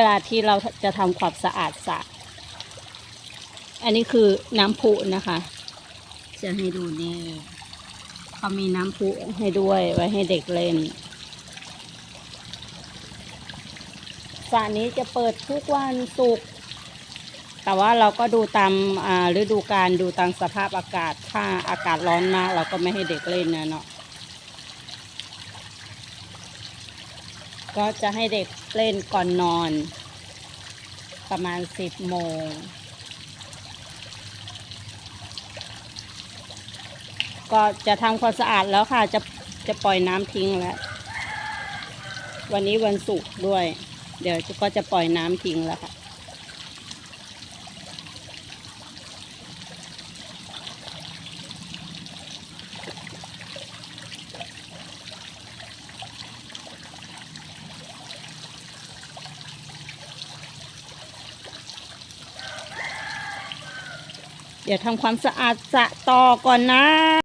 เวลาที่เราจะทำความสะอาดสระอันนี้คือน้ำพุนะคะ จะให้ดูนี่เขามีน้ำพุให้ด้วยไว้ให้เด็กเล่นสระนี้จะเปิดทุกวันศุกร์แต่ว่าเราก็ดูตามอ่าฤดูกาลดูตามสภาพอากาศ ถ้าอากาศร้อนมากเราก็ไม่ให้เด็กเล่นนะเนาะ ก็จะให้เด็กเล่นก่อนนอน ประมาณสิบโมง ก็จะทำความสะอาดแล้วค่ะจะจะปล่อยน้ำทิ้งแล้ว วันนี้วันศุกร์ด้วย เดี๋ยวก็จะปล่อยน้ำทิ้งแล้วค่ะ เดี๋ยวทำความสะอาดสะต่อก่อนนะ